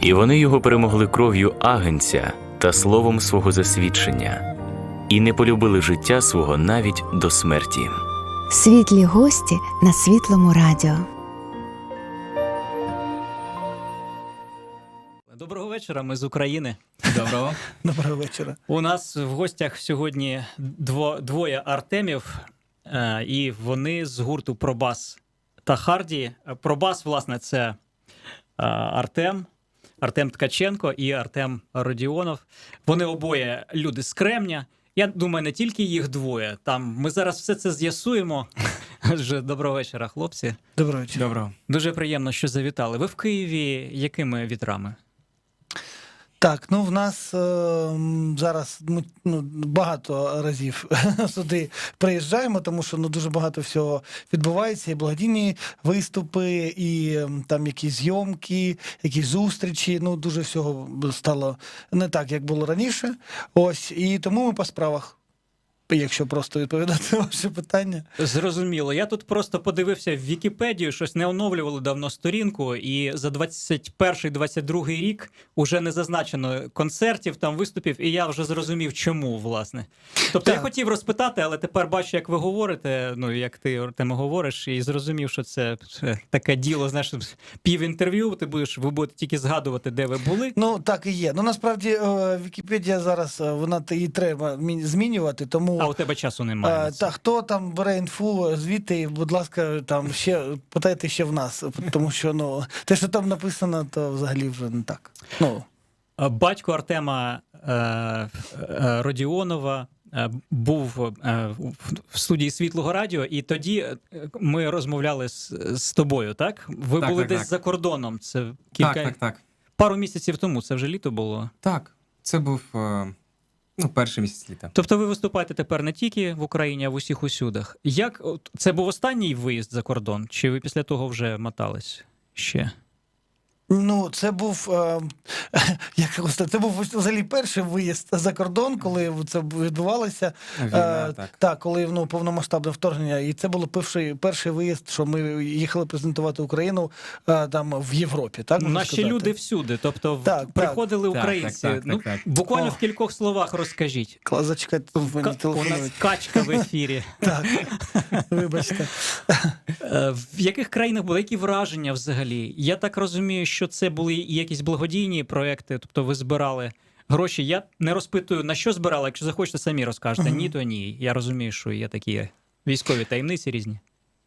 І вони його перемогли кров'ю агенця та словом свого засвідчення, і не полюбили життя свого навіть до смерті. Світлі гості на світлому радіо. Доброго вечора, ми з України. Доброго. Доброго вечора. У нас в гостях сьогодні дво, двоє Артемів, е, і вони з гурту Пробас та Харді. Пробас, власне, це Артем, Артем Ткаченко і Артем Родіонов. Вони обоє люди з Кремня. Я думаю, не тільки їх двоє. Там ми зараз все це з'ясуємо. Отже, доброго вечора, хлопці. Доброго вечора. Доброго. Дуже приємно, що завітали. Ви в Києві якими вітрами? Так, ну в нас е, зараз ми ну, багато разів сюди приїжджаємо, тому що ну дуже багато всього відбувається. І благодійні виступи, і там якісь зйомки, якісь зустрічі. Ну дуже всього стало не так, як було раніше. Ось і тому ми по справах. Якщо просто відповідати на ваше питання. Зрозуміло. Я тут просто подивився в Вікіпедію, щось не оновлювали давно сторінку, і за 21-22 рік уже не зазначено концертів, там виступів, і я вже зрозумів, чому, власне. Тобто я хотів розпитати, але тепер бачу, як ви говорите, ну як ти Артеме, говориш, і зрозумів, що це е, таке діло, знаєш, пів інтерв'ю, ти будеш, ви будете тільки згадувати, де ви були. Ну так і є. Ну насправді е, Вікіпедія зараз е, вона її треба змінювати, тому А у тебе часу немає. Е. Та хто там бере інфу звідти, будь ласка, там ще питайте ще в нас, тому що ну те, що там написано, то взагалі вже не так. Ну Е, Батько Артема е, е, Родіонова е, був в- студії Світлого Радіо, і тоді ми розмовляли з, з тобою, так? Ви Так, були так, десь так. за кордоном. Це кілька Так, так, так. пару місяців тому. Це вже літо було. Так, це був ну, перший місяць літа. Тобто, ви виступаєте тепер не тільки в Україні, а в усіх усюдах. Як це був останній виїзд за кордон? Чи ви після того вже мотались ще? Ну, це був е, як це був взагалі перший виїзд за кордон, коли це відбувалося. Війна, Е, так. так, коли ну, повномасштабне вторгнення, і це був перший, перший виїзд, що ми їхали презентувати Україну е, там в Європі. Так Наші сказати? люди всюди. Тобто, Так, так. приходили Так, українці. так, так, ну, так, так. Буквально О. в кількох словах розкажіть. Клас, Зачекайте, Ка- мені У нас качка в ефірі. Так, вибачте. Е, В яких країнах були які враження взагалі? Я так розумію, що це були якісь благодійні проекти, тобто ви збирали гроші. Я не розпитую, на що збирали. Якщо захочете, самі розкажете. Ні, то ні. Я розумію, що є такі військові таємниці різні.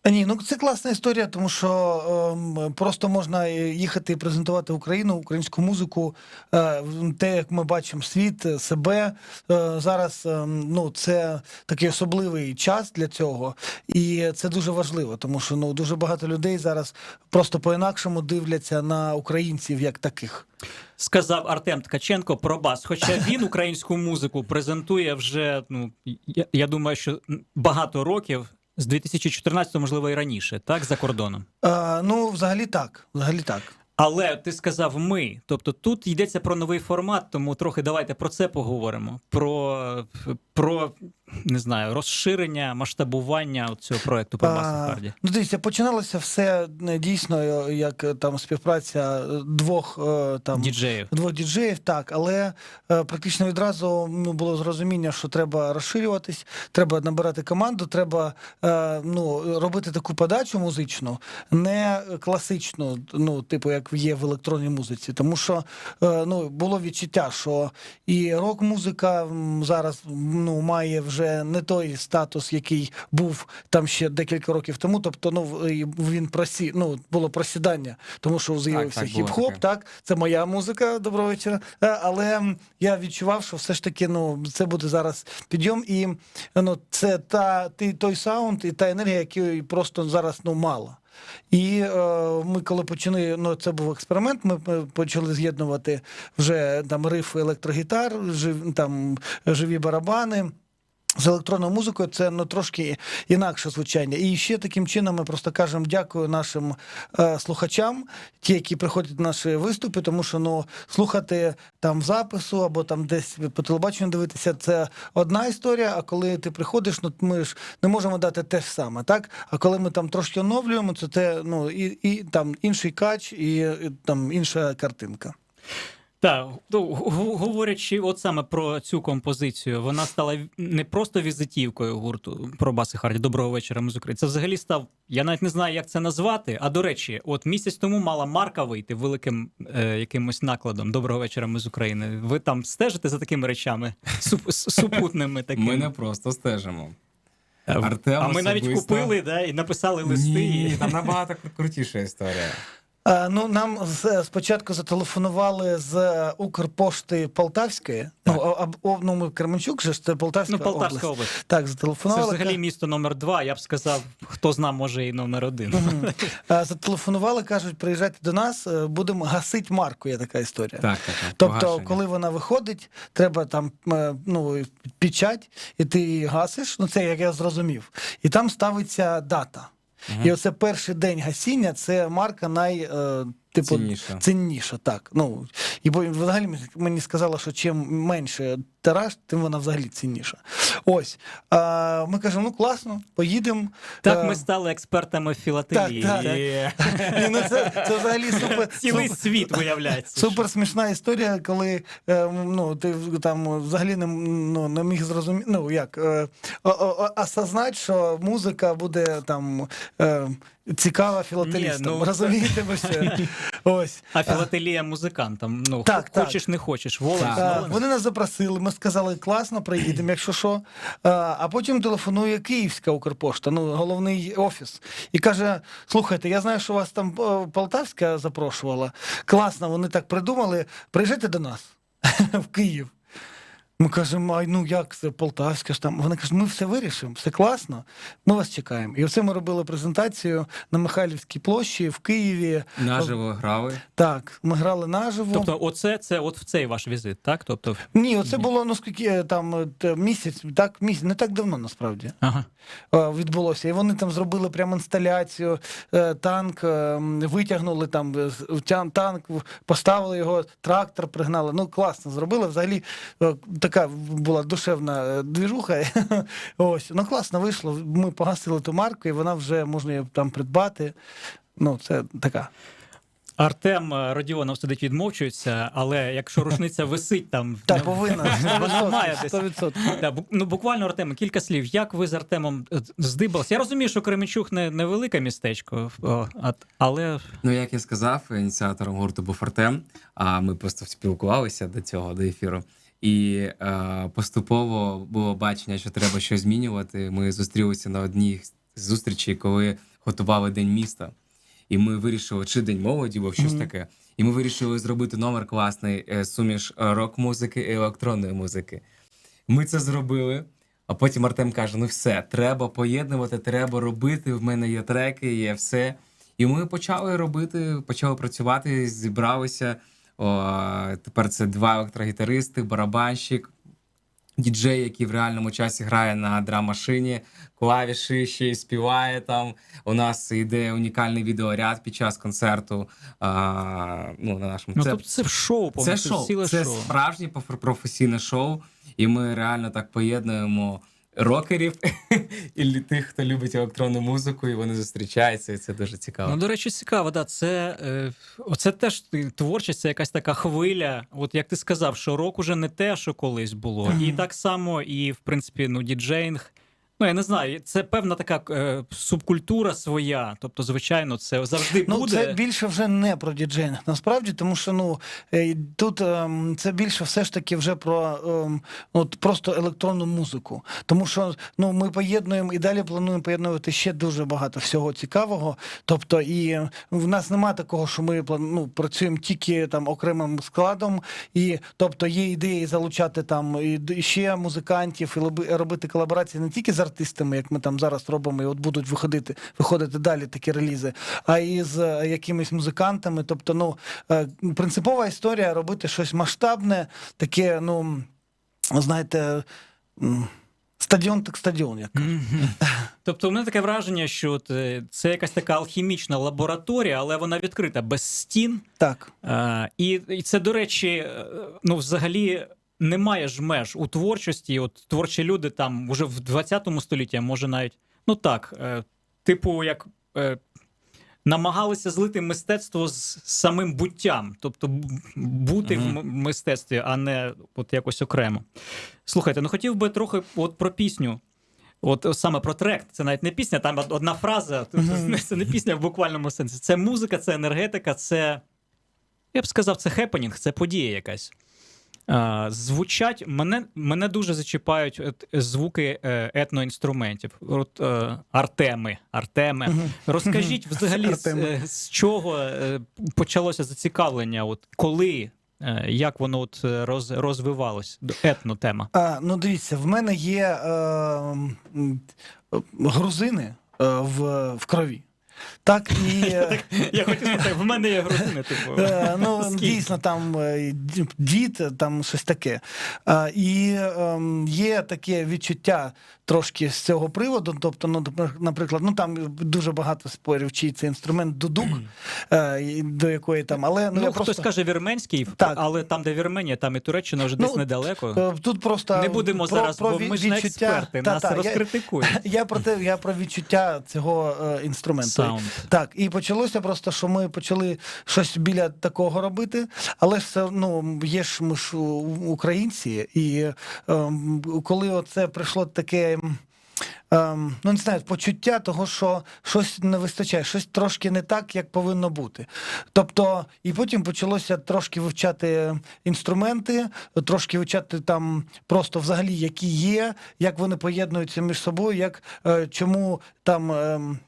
Ні, ну це класна історія, тому що ем, просто можна їхати і презентувати Україну, українську музику, е, те, як ми бачимо світ, е, себе. Е, зараз ем, ну, це такий особливий час для цього, і це дуже важливо, тому що ну, дуже багато людей зараз просто по-інакшому дивляться на українців як таких. Сказав Артем Ткаченко про бас. Хоча він українську музику презентує вже, ну я, я думаю, що багато років. З 2014, можливо, і раніше, так, за кордоном. Е, ну, взагалі так. Взагалі так. Але ти сказав ми. Тобто тут йдеться про новий формат, тому трохи давайте про це поговоримо. Про, про не знаю, розширення, масштабування цього проекту про А, Басахарді. Ну, дивіться, починалося все е, дійсно е, як е, там співпраця двох там Діджеїв. двох діджеїв, так, але практично відразу ну, було зрозуміння, що треба розширюватись, треба набирати команду, треба ну, робити таку подачу музичну, не класичну, ну, типу, як є в електронній музиці. Тому що ну, було відчуття, що і рок-музика зараз ну, має вже не той статус, який був там ще декілька років тому. Тобто, ну, він просі, ну, було просідання, тому що з'явився хіп-хоп, так, це моя музика, доброго вечора. Е, Але я відчував, що все ж таки ну, це буде зараз підйом, і ну, це та, ти- той саунд і та енергія, якої просто зараз ну, мало. І е, ми, коли почали, ну це був експеримент, ми почали з'єднувати вже там рифи електрогітар, жив, там живі барабани. З електронною музикою це ну трошки інакше звучання. І ще таким чином ми просто кажемо дякую нашим е, слухачам, ті, які приходять на наші виступи, тому що ну слухати там запису або там десь по телебаченню дивитися, це одна історія. А коли ти приходиш, ну ми ж не можемо дати те ж саме, так? А коли ми там трошки оновлюємо, це те ну і, і там інший кач, і, і там інша картинка. Так, говорячи от саме про цю композицію, вона стала не просто візитівкою гурту про Баси Харді. Доброго вечора, України. Це взагалі став. Я навіть не знаю, як це назвати. А до речі, от місяць тому мала марка вийти великим е, якимось накладом. Доброго вечора, ми з України. Ви там стежите за такими речами суп, супутними такими? Ми не просто стежимо. Артем а ми навіть купили да, і написали листи. Ні, там набагато крутіша історія. А, ну, нам спочатку зателефонували з Укрпошти Полтавської. Ну, а- а- ну, ми Кременчук же ж це Полтавська, Ну, Полтавська область. область. Так, Це зателефонували. взагалі місто номер два. Я б сказав, хто зна, може і номер один. Мгм. А, Зателефонували, кажуть, приїжджайте до нас, е, будемо гасити марку, є така історія. Так, так, так. Тобто, погашення. коли вона виходить, треба там е, ну, печать, і ти її гасиш. Ну, це як я зрозумів. І там ставиться дата. І оце перший день гасіння це марка най. Типу, Цінніша. цінніша, так. Ну, і бо взагалі мені сказали, що чим менше тираж, тим вона взагалі цінніша. Ось. А, ми кажемо, ну класно, поїдемо. Так, Е, ми стали експертами філателії. так, так. І- ну, це, це взагалі супер. Цілий супер- світ виявляється. Супер смішна історія, коли е, ну, ти там взагалі не, ну, не міг зрозуміти, ну як е, осознати, що музика буде там цікава філателістам. Ну, Розумієте, ви що? Ось. А філателія музикантам. Ну, Так, так. хочеш, не хочеш. Волос. Так. Волос. Вони нас запросили, ми сказали, класно, приїдемо, якщо що. А потім телефонує Київська Укрпошта, ну, головний офіс, і каже: слухайте, я знаю, що вас там е, Полтавська запрошувала. Класно, вони так придумали. Приїжджайте до нас в Київ. Ми кажемо, ай, ну як це Полтавська ж там. Вони кажуть, ми все вирішимо, все класно, ми вас чекаємо. І оце ми робили презентацію на Михайлівській площі в Києві. Наживо грали. Так, ми грали наживо. Тобто, оце це от в цей ваш візит, так? Тобто, Ні, оце було ну скільки е, там е, місяць, так місяць, не так давно насправді ага. е, відбулося. І вони там зробили прямо інсталяцію, танк, витягнули там танк, поставили його, трактор пригнали. Ну класно зробили. Взагалі е, така була душевна е, двіжуха. Ось, ну класно вийшло. Ми погасили ту марку, і вона вже можна її там придбати. Ну, це така. Артем е, Родіонов сидить відмовчується, але якщо рушниця висить там, Та повинна. Вона має десь. 100%. Да, бу- ну буквально Артем, кілька слів. Як ви з Артемом е, здибалися? Я розумію, що Кременчук не невелике містечко, о, а- але Ну, як я сказав, ініціатором гурту був Артем, а ми просто спілкувалися до цього, до ефіру. І е, поступово було бачення, що треба щось змінювати. Ми зустрілися на одній з зустрічей, коли готували День міста. І ми вирішили, чи День молоді, або щось Мгм. таке. І ми вирішили зробити номер класний е, суміш рок-музики і електронної музики. Ми це зробили. А потім Артем каже: ну все, треба поєднувати, треба робити. В мене є треки, є все. І ми почали робити, почали працювати, зібралися. О, тепер це два електрогітаристи, барабанщик, діджей, який в реальному часі грає на драм-машині, клавіші ще й співає там. У нас йде унікальний відеоряд під час концерту. А, ну, на нашому ну, це, тобто це шоу, це шоу. Це шоу. справжнє професійне шоу, і ми реально так поєднуємо рокерів і тих, хто любить електронну музику, і вони зустрічаються, і це дуже цікаво. Ну, до речі, цікаво, да. Це, е, оце теж творчість, це якась така хвиля. От як ти сказав, що рок уже не те, що колись було. І так само, і в принципі, ну, діджейнг. Ну, я не знаю, це певна така е, субкультура своя. Тобто, звичайно, це завжди Ну, буде. це більше вже не про діджейнг, насправді, тому що ну е, тут ем, це більше все ж таки вже про ем, от просто електронну музику. Тому що ну ми поєднуємо і далі плануємо поєднувати ще дуже багато всього цікавого. Тобто, і в нас немає такого, що ми ну, працюємо тільки там окремим складом, і тобто є ідеї залучати там і ще музикантів, і робити колаборації не тільки з артистами, як ми там зараз робимо, і от будуть виходити, виходити далі такі релізи, а і з е, якимись музикантами. Тобто, ну е, принципова історія робити щось масштабне, таке, ну знаєте. Стадіон так стадіон, як кажуть. Тобто, у мене таке враження, що е, це якась така алхімічна лабораторія, але вона відкрита без стін. так. Е, І, і це, до речі, ну, взагалі. Немає ж меж у творчості. От творчі люди там уже в 20 столітті, може навіть ну так, е, типу, як е, намагалися злити мистецтво з самим буттям, тобто бути в мистецтві, а не от якось окремо. Слухайте, ну хотів би трохи от про пісню. От саме про трек, це навіть не пісня, там одна фраза. Це не пісня в буквальному сенсі. Це музика, це енергетика, це. Я б сказав, це хепенінг, це подія якась. Звучать, мене, мене дуже зачіпають звуки е, етноінструментів. От, е, артеми. Артеми. Розкажіть взагалі, з, Артеми. е, з чого е, почалося зацікавлення? От, коли, е, як воно от, е, роз, розвивалось? Етнотема. А, ну дивіться, в мене є е, е, грузини е, в, в крові. Так, і е, Я хотів сказати, в мене є грузини, типу. Е, Ну, дійсно, там е, дід, там щось таке. І ем, є таке відчуття трошки з цього приводу. Тобто, ну, наприклад, ну там дуже багато спорів, чий це інструмент дудук, до якої там, але ну, Ну, хтось просто. каже вірменський, Так. але там, де Вірменія, там і Туреччина вже Ну, десь недалеко. Тут просто Не будемо про- зараз, про бо ми ж не експерти, нас розкритикують. Я про те, я про відчуття цього інструменту. Саунд. Так, і почалося просто, що ми почали щось біля такого робити, але все ну є ж ми ж українці, і ем, коли це прийшло таке. ем, ну, не знаю, почуття того, що щось не вистачає, щось трошки не так, як повинно бути. Тобто, і потім почалося трошки вивчати інструменти, трошки вивчати там просто взагалі, які є, як вони поєднуються між собою, як е, чому там. ем,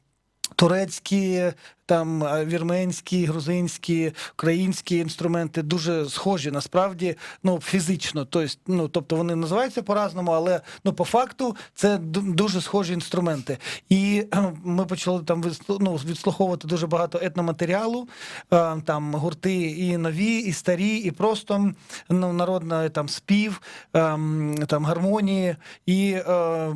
Турецькі, там е, вірменські, грузинські, українські інструменти дуже схожі насправді ну, фізично. Тобто, ну, тобто вони називаються по-разному, але ну, по факту це дуже схожі інструменти. І ми почали там ну, відслуховувати дуже багато етноматеріалу, е, там гурти і нові, і старі, і просто ну, народна там спів, ем, там гармонії. І е,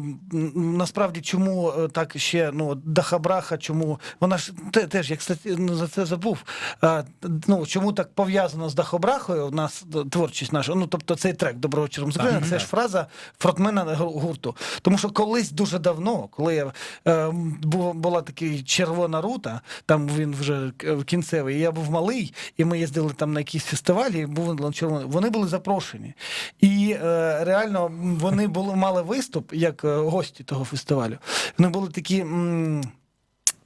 насправді, чому так ще ну, Дахабраха, чому вона ж те, теж, як ну, за це забув. Е, ну, чому так пов'язано з Дахобрахою у нас творчість наша? Ну, тобто цей трек Доброго Музикальна, це ж фраза фронтмена гу- гурту. Тому що колись дуже давно, коли я е, була така червона рута, там він вже кінцевий, і я був малий, і ми їздили там на якісь фестивалі, і був червоний. Вони були запрошені. І е, реально вони були мали виступ як е, гості того фестивалю. Вони були такі. м, е,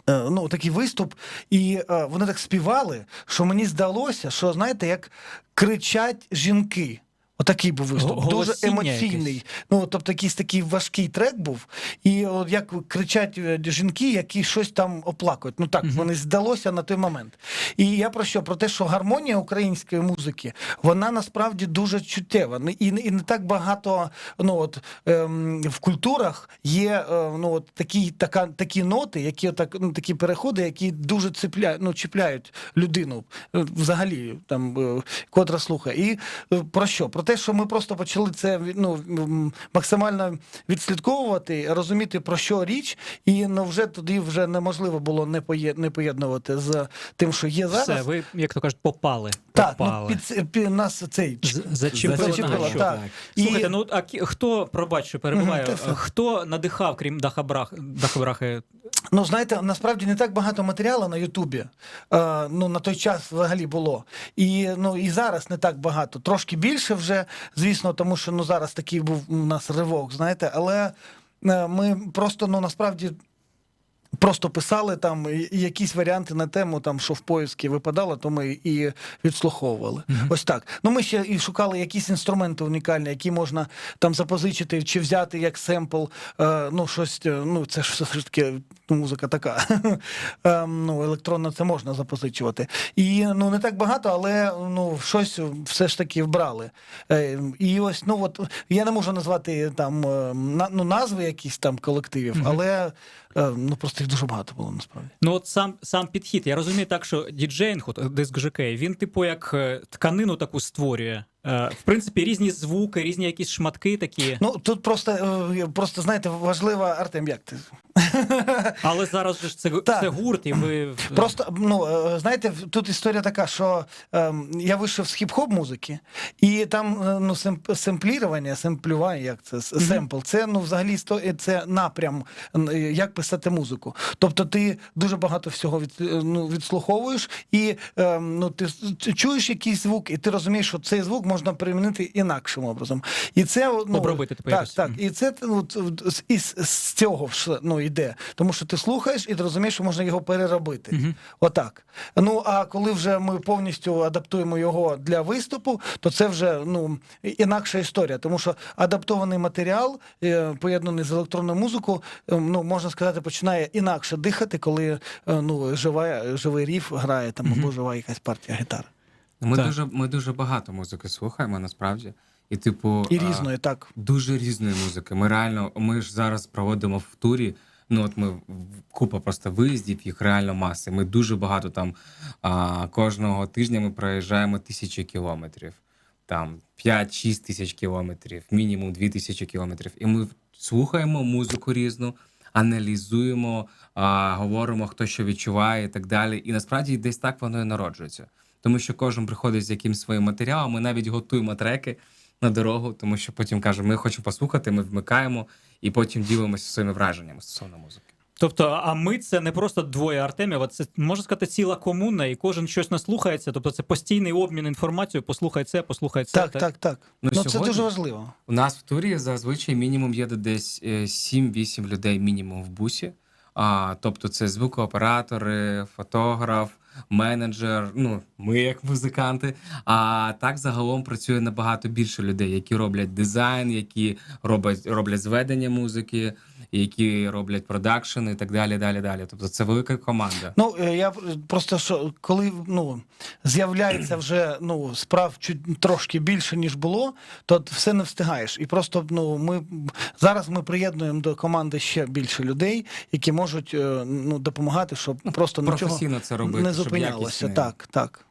Ну, такий виступ, і е, вони так співали, що мені здалося, що знаєте, як кричать жінки. Отакий був виступ. Го- Дуже емоційний. якесь. Ну, тобто, якийсь такий важкий трек був. І от як кричать е, жінки, які щось там оплакують. Ну так, вони здалося на той момент. І я про що? Про те, що гармонія української музики, вона насправді дуже чуттєва. І, не- і не так багато ну, от, ем, в культурах є е, ну, от, такі, така, такі ноти, які отак, ну, такі переходи, які дуже цепляють, ну, чіпляють людину е, взагалі, там, е, котра слухає. І е, про що? Про те, що ми просто почали це ну, максимально відслідковувати, розуміти, про що річ, і ну, вже тоді вже неможливо було не, поє, не поєднувати з тим, що є зараз. Все, ви, як то кажуть, попали. Так, ну, під, під нас цей зачепило, що. так. Слухайте, І- ну а хто, пробач, що перебуває, та хто надихав, крім Дахабрах, Дахабрахи? Ну, знаєте, насправді не так багато матеріалу на Ютубі. Е, ну, на той час взагалі було. І, ну, і зараз не так багато. Трошки більше вже, звісно, тому що ну, зараз такий був у нас ривок, знаєте, але е, ми просто ну, насправді. Просто писали там якісь варіанти на тему, там що в поїзді випадало, то ми і відслуховували. Ось так. Ну ми ще і шукали якісь інструменти унікальні, які можна там запозичити чи взяти як семпл. Е, ну, щось, е, ну це ж все ж таки музика така. е, ну, електронно це можна запозичувати. І ну не так багато, але ну щось все ж таки вбрали. Е, і ось, ну от я не можу назвати там е, ну, назви якісь там колективів, але е, ну просто їх дуже багато було насправді. Ну, от сам, сам підхід. Я розумію так, що діджейнг, от диск ЖК, він, типу, як е, тканину таку створює. Е, В принципі, різні звуки, різні якісь шматки такі. Ну тут просто, е, просто знаєте, важлива Артем, як ти? Але зараз ж це, Так. це гурт, і ви Просто ну е, знаєте, тут історія така, що ем, я вийшов з хіп-хоп музики, і там ну семп- семплірування, семплювання, як це семпл, це ну взагалі істо- це напрям, як писати музику. Тобто ти дуже багато всього від, ну, відслуховуєш, і ем, ну ти чуєш якийсь звук, і ти розумієш, що цей звук можна примінити інакшим образом. І це ну, Обробити, типу, так, якось. так. І це ну, т- з, із, з цього ж, ну, йде. Тому що ти слухаєш і ти розумієш, що можна його переробити. Мгм. Отак. Ну а коли вже ми повністю адаптуємо його для виступу, то це вже ну, інакша історія. Тому що адаптований матеріал, е, поєднаний з електронною музикою, е, ну, можна сказати, починає інакше дихати, коли е, ну, жива, живий ріф грає там, або жива якась партія гітари. Ми Так. дуже, ми дуже багато музики слухаємо насправді. І, типу, І а, різної, так. Дуже різної музики. Ми реально, ми ж зараз проводимо в турі. Ну, от ми купа просто виїздів, їх реально маси. Ми дуже багато там а, кожного тижня ми проїжджаємо тисячі кілометрів, там 5-6 тисяч кілометрів, мінімум 2 тисячі кілометрів. І ми слухаємо музику різну, аналізуємо, а, говоримо, хто що відчуває і так далі. І насправді десь так воно і народжується. Тому що кожен приходить з якимсь своїм матеріалом, ми навіть готуємо треки на дорогу, тому що потім кажемо, ми хочемо послухати, ми вмикаємо і потім ділимося своїми враженнями стосовно музики. Тобто, а ми це не просто двоє Артемів, а це можна сказати ціла комуна, і кожен щось наслухається. Тобто це постійний обмін інформацією. Послухай це, послухай це. Так, так, так. Ну, Ну, це дуже важливо. У нас в турі зазвичай мінімум є десь е, 7-8 людей мінімум в бусі. А, тобто це звукооператори, фотограф, менеджер, ну, ми як музиканти. А так загалом працює набагато більше людей, які роблять дизайн, які роблять, роблять зведення музики, які роблять продакшн і так далі. далі, далі. Тобто це велика команда. Ну, е, я просто що коли ну, з'являється вже ну, справ чуть трошки більше, ніж було, то все не встигаєш. І просто ну, ми зараз ми приєднуємо до команди ще більше людей, які можуть е, ну, допомагати, щоб просто нічого це робити, не зупинялося. Так, так.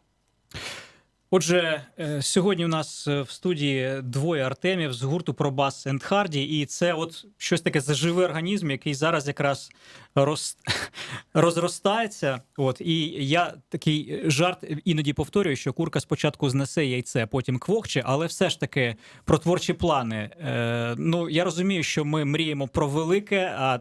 Отже, е, сьогодні у нас е, в студії двоє Артемів з гурту Пробас Енд Харді, і це от щось таке за живий організм, який зараз якраз роз... розростається. От і я такий жарт іноді повторюю, що курка спочатку знесе яйце, потім квохче, але все ж таки про творчі плани. Е, ну я розумію, що ми мріємо про велике, а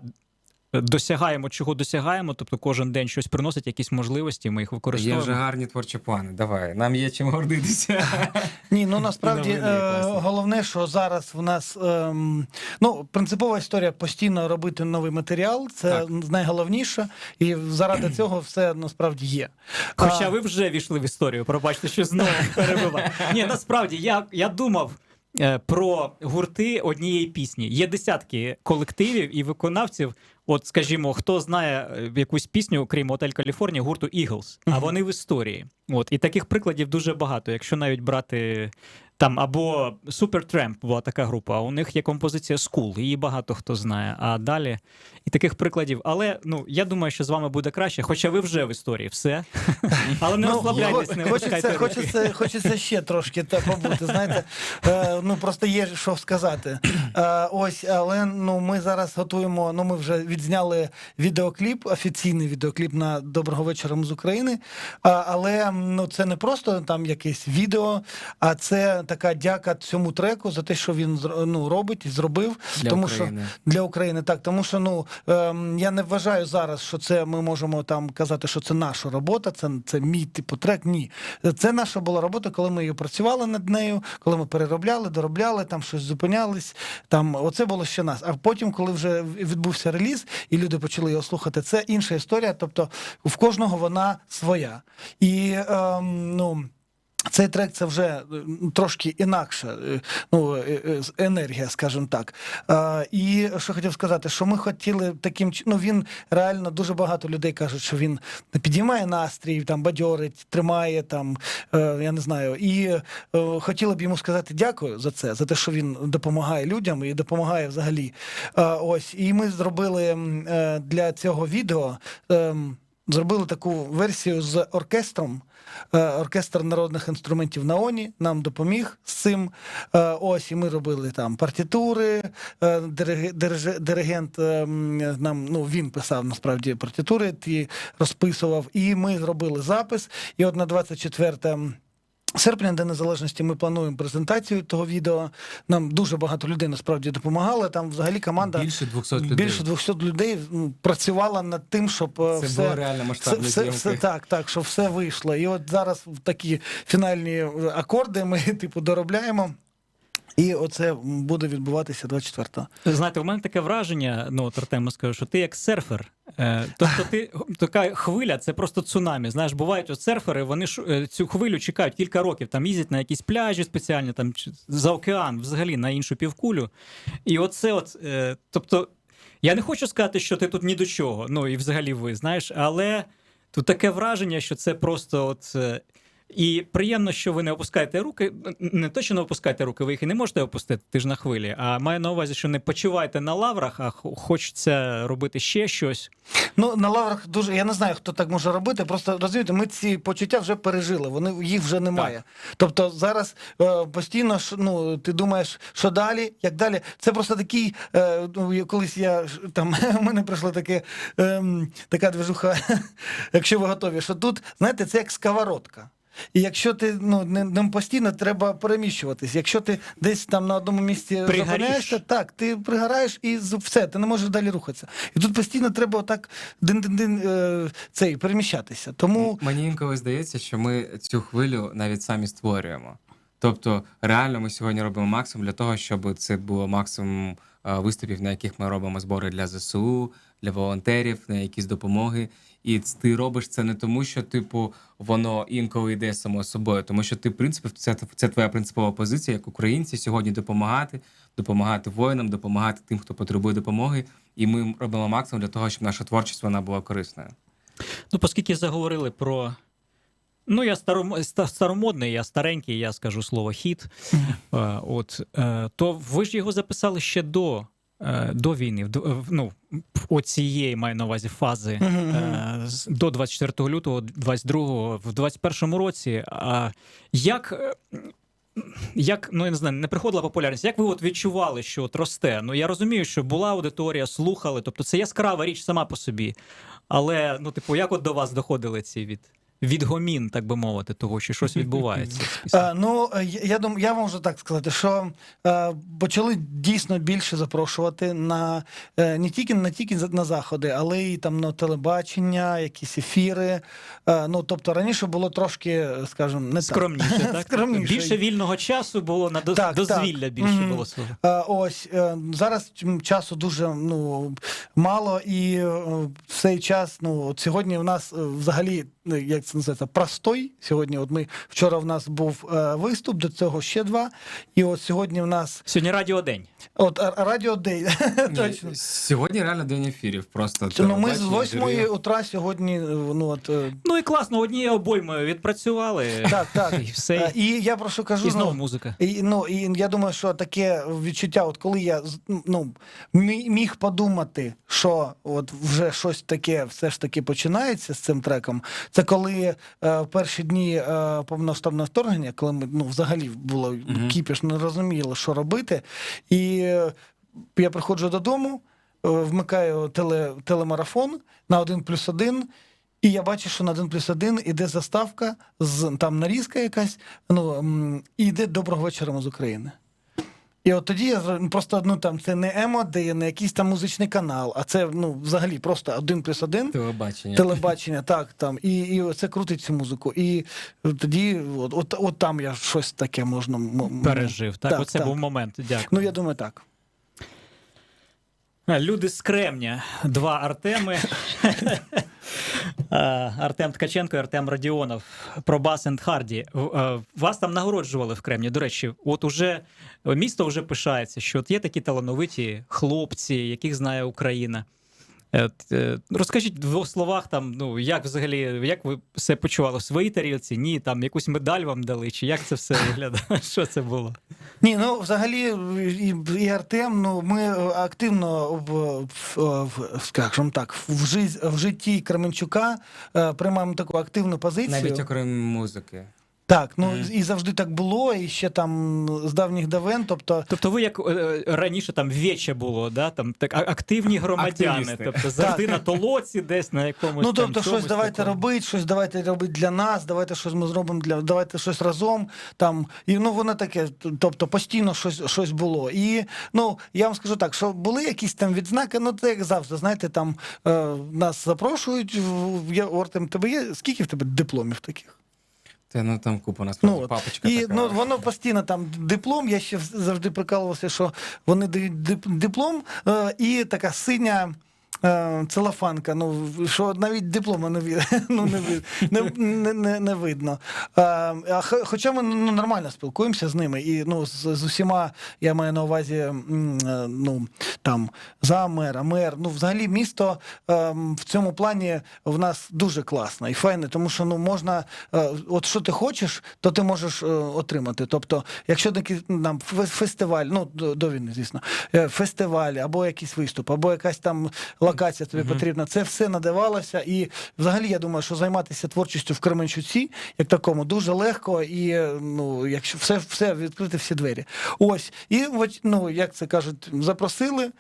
досягаємо чого досягаємо. Тобто кожен день щось приносить, якісь можливості. Ми їх Є використовуємо. вже гарні творчі плани. Давай, нам є чим гордитися. Ні, ну насправді е, головне, що зараз в нас ем, ну, принципова історія постійно робити новий матеріал. Це Так. найголовніше, і заради цього все насправді є. Хоча А, ви вже війшли в історію, пробачте, що знову перебиваю. Ні, насправді я, я думав. Е, Про гурти однієї пісні є десятки колективів і виконавців. От, скажімо, хто знає е, якусь пісню, крім Отель Каліфорнія, гурту Eagles, а вони в історії. От і таких прикладів дуже багато. Якщо навіть брати там або Supertramp була така група, у них є композиція School, її багато хто знає. А далі і таких прикладів. Але ну я думаю, що з вами буде краще, хоча ви вже в історії, все. Але не Ну, розслабляйтесь, не хочеться, хочеться, хочеться ще трошки та побути. Знаєте, е, ну просто є що сказати. Е, ось, але ну ми зараз готуємо. Ну ми вже відзняли відеокліп, офіційний відеокліп на Доброго вечора ми з України. А, але ну це не просто там якесь відео, а це така дяка цьому треку за те, що він ну, робить і зробив. Для тому України. що для України так, тому що ну ем, я не вважаю зараз, що це ми можемо там казати, що це наша робота, це, це мій типу трек. Ні, це наша була робота, коли ми її працювали над нею, коли ми переробляли, доробляли, там щось зупинялись. Там оце було ще нас. А потім, коли вже відбувся реліз, і люди почали його слухати, це інша історія. Тобто в кожного вона своя. І ем, ну. Цей трек це вже е, трошки інакша е, ну, е, енергія, скажімо так. І що хотів сказати, що ми хотіли таким ну він реально дуже багато людей кажуть, що він підіймає настрій, там бадьорить, тримає там, я не знаю. І хотіли б йому сказати дякую за це, за те, що він допомагає людям і допомагає взагалі. Ось, і ми зробили для цього відео. ем, Зробили таку версію з оркестром. Е, оркестр народних інструментів на ОНІ нам допоміг з цим. Е, Ось і ми робили там партитури. е, Диригент нам ну він писав насправді партитури, ті розписував. І ми зробили запис. І от на 24 Серпня, День Незалежності, ми плануємо презентацію того відео. Нам дуже багато людей насправді допомагали. Там взагалі команда Більше 200 людей. більше 200 людей працювала над тим, щоб е, Це все, було реально все, масштабні все, зйомки. все так, так, щоб все вийшло. І от зараз в такі фінальні е, акорди ми типу доробляємо. І оце буде відбуватися 24-го. Знаєте, у мене таке враження, ну от Артем скажу, що ти як серфер. Е, тобто ти така хвиля, це просто цунамі. Знаєш, бувають от серфери, вони ж е, цю хвилю чекають кілька років, там їздять на якісь пляжі спеціальні, там за океан, взагалі на іншу півкулю. І оце, от, е, тобто, я не хочу сказати, що ти тут ні до чого, ну і взагалі ви, знаєш, але тут таке враження, що це просто от. Е, І приємно, що ви не опускаєте руки. Не то, що не опускаєте руки, ви їх і не можете опустити, ти ж на хвилі. А маю на увазі, що не почуваєте на лаврах, а хочеться робити ще щось. Ну на лаврах дуже я не знаю, хто так може робити. Просто розумієте, ми ці почуття вже пережили. Вони їх вже немає. Тобто зараз е, постійно ну ти думаєш, що далі, як далі. Це просто такий. Е, ну, колись я там у мене прийшла таке ем, така движуха. якщо ви готові, що тут знаєте, це як сковородка. І якщо ти ну не, не постійно треба переміщуватись. Якщо ти десь там на одному місці зупиняєшся, так ти пригораєш і все, ти не можеш далі рухатися. І тут постійно треба отак дин-дин-дин е, цей переміщатися. Тому Мені інколи здається, що ми цю хвилю навіть самі створюємо. Тобто, реально, ми сьогодні робимо максимум для того, щоб це було максимум е, виступів, на яких ми робимо збори для ЗСУ, для волонтерів, на якісь допомоги. І ти робиш це не тому, що типу воно інколи йде само собою, тому що ти, в принципі, це, це твоя принципова позиція як українці сьогодні допомагати, допомагати воїнам, допомагати тим, хто потребує допомоги. І ми робимо максимум для того, щоб наша творчість вона була корисною. Ну, оскільки заговорили про. Ну, я старом... старомодний, я старенький, я скажу слово хіт. От, е, то ви ж його записали ще до, до війни, ну, оцієї маю на увазі фази е, до 24 лютого, 22 в 21 році. А як. е, Як ну я не знаю, не приходила популярність. Як ви от відчували, що от росте? Ну я розумію, що була аудиторія, слухали, тобто це яскрава річ сама по собі. Але ну, типу, як от до вас доходили ці від відгомін, так би мовити, того, що щось відбувається? Е, Ну, е, я, думаю, я можу так сказати, що е, почали дійсно більше запрошувати на е, не тільки не тільки на заходи, але й там на телебачення, якісь ефіри. Е, ну тобто раніше було трошки, скажімо, не так. Скромніше, так? Скромніше. Більше вільного часу було на доз... Так, дозвілля так. більше було свого. Е, Ось е, зараз часу дуже ну мало, і е, в цей час, ну от сьогодні в нас е, взагалі, як це називається, простой. Сьогодні, от ми вчора в нас був е, виступ, до цього ще два. І от сьогодні в нас Сьогодні радіодень. от а- радіо Дей. Точно. Сьогодні реально день ефірів. Просто Ну, ми з телебачення, 8 утра сьогодні. е, Ну от е, Ну і класно, однією обоймою відпрацювали. так, так. І все. Е, І я прошу кажу, І знову ну, музика. І, ну, і я думаю, що таке відчуття, от коли я ну, міг подумати, що от вже щось таке все ж таки починається з цим треком, це коли е, в перші дні е, повноштабного вторгнення, коли ми ну, взагалі було кіпіш, не розуміли, що робити. І е, я приходжу додому, е, вмикаю теле, телемарафон на 1 плюс 1. І я бачу, що на 1 плюс 1 іде заставка, з, там нарізка якась, ну, і йде Доброго вечора ми з України. І от тоді я просто ну там це не М1, не якийсь там музичний канал, а це ну взагалі просто 1 плюс 1 телебачення. телебачення, так там. І, і це крутить цю музику. І тоді, от, от, от там я щось таке можна Пережив. Так, Так, оце так. був момент. Дякую. Ну я думаю, так. Люди з Кремня, два Артеми. А, Артем Ткаченко і Артем Радіонов. Про Бас енд Харді. Е, Вас там нагороджували в Кремні. До речі, от уже місто вже пишається, що от є такі талановиті хлопці, яких знає Україна. Е, от, е, Розкажіть в двох словах, там, ну, як взагалі, як ви все почували в своїй тарілці? Ні, там якусь медаль вам дали, чи як це все виглядає? Що це було? Ні, ну взагалі і, і Артем, ну ми активно в, в, в скажімо так, в, житті, в житті Кременчука е, приймаємо таку активну позицію. Навіть окрім музики. Так, ну Мгм. і завжди так було, і ще там з давніх давен. Тобто, Тобто ви як е, раніше там віче було, да? там, так, активні громадяни, Активісти. тобто завжди на толоці десь на якомусь ну там тобто, щось чомусь давайте робити, щось давайте робити для нас, давайте щось ми зробимо для давайте щось разом. Там і ну воно таке, тобто постійно щось щось було. І ну я вам скажу так, що були якісь там відзнаки, ну це як завжди. Знаєте, там е, нас запрошують. в- Я Артем, тебе є скільки в тебе дипломів таких? Та ну там купа насправді Ну, папочка. І така. ну воно постійно там диплом. Я ще завжди прикалувався, що вони дають диплом е, і така синя. Е, Целофанка, ну що навіть диплома не ну, не, не, не, не, видно. Е, а хоча ми ну, нормально спілкуємося з ними, і ну з, з усіма я маю на увазі е, ну там за мера, мер. Ну, взагалі, місто в цьому плані в нас дуже класно і файне, тому що ну можна, от що ти хочеш, то ти можеш отримати. Тобто, якщо такий нам фестиваль, ну до, війни, звісно, фестиваль або якийсь виступ, або якась там локація тобі потрібна, це все надавалося. І взагалі я думаю, що займатися творчістю в Кременчуці, як такому, дуже легко, і ну, якщо все, все відкрити всі двері. Ось, і ну, як це кажуть, запросили.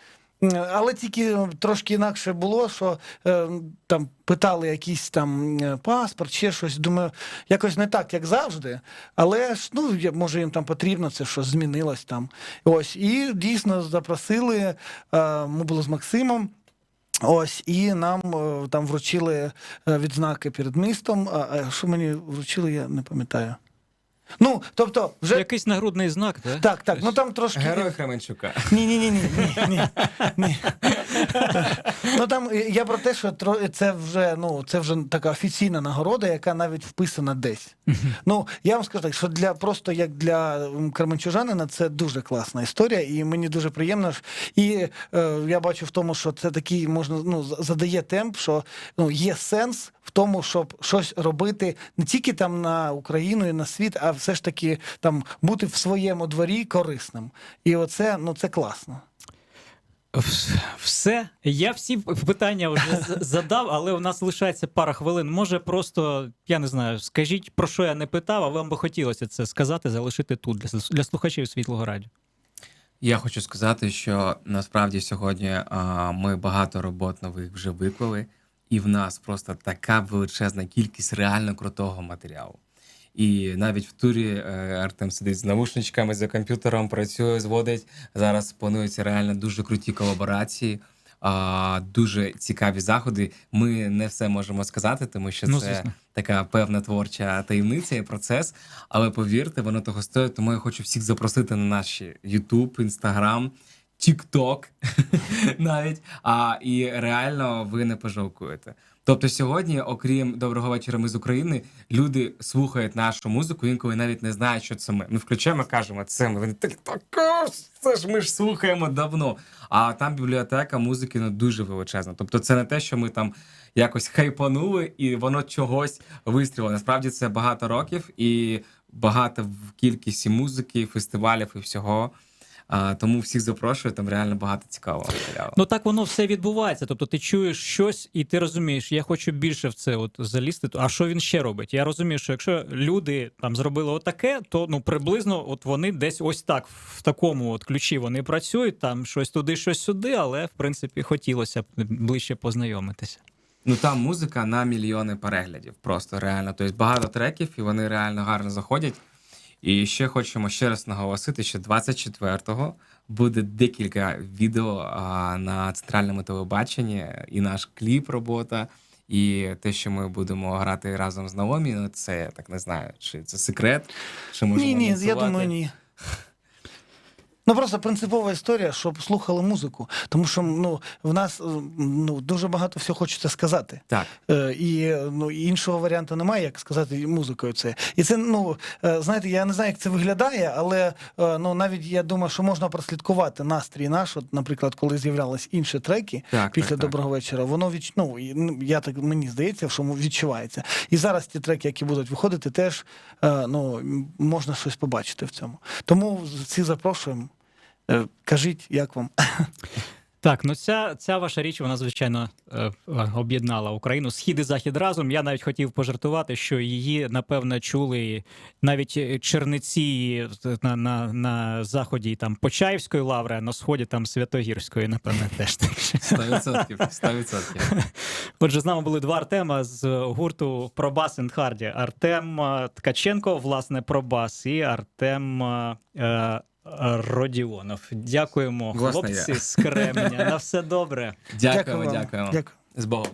Але тільки трошки інакше було, що е, там питали якийсь там е, паспорт, ще щось. Думаю, якось не так, як завжди. Але ж ну може їм там потрібно це щось змінилось там. Ось і дійсно запросили. Е, ми були з Максимом. Ось і нам е, там вручили е, відзнаки перед містом. А, а що мені вручили, я не пам'ятаю. Ну, тобто, вже Якийсь нагрудний знак, так? так, так. Ну там трошки Герой Кременчука. ні, ні, ні, ні, ні, ні, ні. Ну там е, я про те, що тро- це вже ну це вже така офіційна нагорода, яка навіть вписана десь. Ну я вам скажу так, що для просто як для м, кременчужанина це дуже класна історія, і мені дуже приємно. ж- І е, я бачу в тому, що це такий можна ну з- задає темп, що ну є сенс в тому, щоб щось робити не тільки там на Україну і на світ, а все ж таки там бути в своєму дворі корисним. І оце ну це класно. Вс- Все. Я всі питання вже задав, але у нас лишається пара хвилин. Може, просто я не знаю, скажіть про що я не питав, а вам би хотілося це сказати, залишити тут для, для слухачів світлого радіо. Я хочу сказати, що насправді сьогодні а, ми багато робот нових вже виклали, і в нас просто така величезна кількість реально крутого матеріалу. І навіть в турі е, Артем сидить з навушничками за комп'ютером, працює, зводить. Зараз плануються реально дуже круті колаборації, а, дуже цікаві заходи. Ми не все можемо сказати, тому що Ну, це звісно. така певна творча таємниця і процес. Але повірте, воно того стоїть. Тому я хочу всіх запросити на наші YouTube, Instagram, TikTok навіть. А і реально ви не пожалкуєте. Тобто сьогодні, окрім доброго вечора, ми з України, люди слухають нашу музику, інколи навіть не знають, що це ми. Ми включаємо, кажемо, це ми. Вони так також, це ж ми ж слухаємо давно. А там бібліотека музики ну дуже величезна. Тобто, це не те, що ми там якось хайпанули, і воно чогось вистрілило. Насправді це багато років і багато в кількості музики, фестивалів і всього. А, тому всіх запрошую, там реально багато цікавого матеріалу. Ну так воно все відбувається. Тобто ти чуєш щось, і ти розумієш, я хочу більше в це от залізти. А що він ще робить? Я розумію, що якщо люди там зробили отаке, то ну приблизно от вони десь ось так, в такому от ключі вони працюють, там щось туди, щось сюди, але в принципі хотілося б ближче познайомитися. Ну там музика на мільйони переглядів. Просто реально. Тобто багато треків, і вони реально гарно заходять. І ще хочемо ще раз наголосити, що 24-го буде декілька відео а, на центральному телебаченні, і наш кліп робота, і те, що ми будемо грати разом з Наомі, ну це я так не знаю, чи це секрет, чи можемо Ні, ні, я думаю, ні. Ну просто принципова історія, щоб слухали музику. Тому що ну, в нас е, ну, дуже багато всього хочеться сказати. Так. Е, І ну, іншого варіанту немає, як сказати музикою це. І це, ну, е, знаєте, я не знаю, як це виглядає, але е, ну, навіть я думаю, що можна прослідкувати настрій наш. От, наприклад, коли з'являлись інші треки Так, після так, так. доброго вечора, воно відч... ну, ну, я так мені здається, що відчувається. І зараз ті треки, які будуть виходити, теж ну, можна щось побачити в цьому. Тому всіх запрошуємо. Е, Кажіть, як вам? Так, ну ця, ця ваша річ, вона звичайно е, е, об'єднала Україну. Схід і захід разом. Я навіть хотів пожартувати, що її напевно чули навіть черниці на, на, на заході там Почаївської лаври, а на сході там Святогірської, напевно, теж так. що. 100%. 100%. Отже, з нами були два Артема з гурту Пробас Харді. Артем Ткаченко, власне, Пробас, і Артем е, Родіонов. Дякуємо, Власне, хлопці я. з Кремня. На все добре. Дякуємо, вам. дякуємо. Дякую. З Богом.